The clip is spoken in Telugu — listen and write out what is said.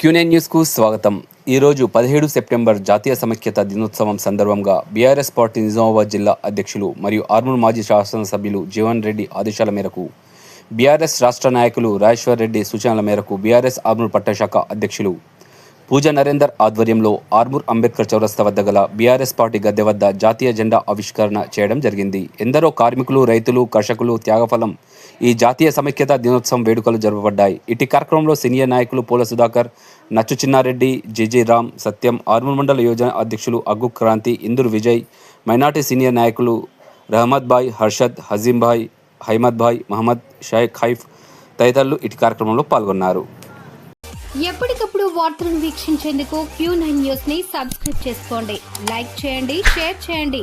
క్యూనే న్యూస్కు స్వాగతం. ఈరోజు పదిహేడు సెప్టెంబర్ జాతీయ సమైక్యత దినోత్సవం సందర్భంగా బీఆర్ఎస్ పార్టీ నిజామాబాద్ జిల్లా అధ్యక్షులు మరియు ఆర్మూర్ మాజీ శాసనసభ్యులు జీవన్ రెడ్డి ఆదేశాల మేరకు బీఆర్ఎస్ రాష్ట్ర నాయకులు రాజేశ్వర్ రెడ్డి సూచనల మేరకు బీఆర్ఎస్ ఆర్మూర్ పట్టశాఖ అధ్యక్షులు పూజ నరేందర్ ఆధ్వర్యంలో ఆర్మూర్ అంబేద్కర్ చౌరస్తా వద్ద గల బీఆర్ఎస్ పార్టీ గద్దె వద్ద జాతీయ జెండా ఆవిష్కరణ చేయడం జరిగింది. ఎందరో కార్మికులు రైతులు కర్షకులు త్యాగఫలం ఈ జాతీయ సమైక్యత దినోత్సవం వేడుకలు జరపబడ్డాయి. ఇటు కార్యక్రమంలో సీనియర్ నాయకులు పూల సుధాకర్ నచ్చు చిన్నారెడ్డి జేజే రామ్ సత్యం ఆర్మూర్ మండల యోజన అధ్యక్షులు అగ్గు క్రాంతి ఇందుర్ విజయ్ మైనార్టీ సీనియర్ నాయకులు రహమద్ భాయ్ హర్షద్ హజీం భాయ్ హైమద్ భాయ్ మహమ్మద్ షేక్ హైఫ్ తదితరులు ఇటు కార్యక్రమంలో పాల్గొన్నారు. ఎప్పటికప్పుడు వార్తలను వీక్షించేందుకు క్యూ నైన్ న్యూస్ని సబ్స్క్రైబ్ చేసుకోండి. లైక్ చేయండి షేర్ చేయండి.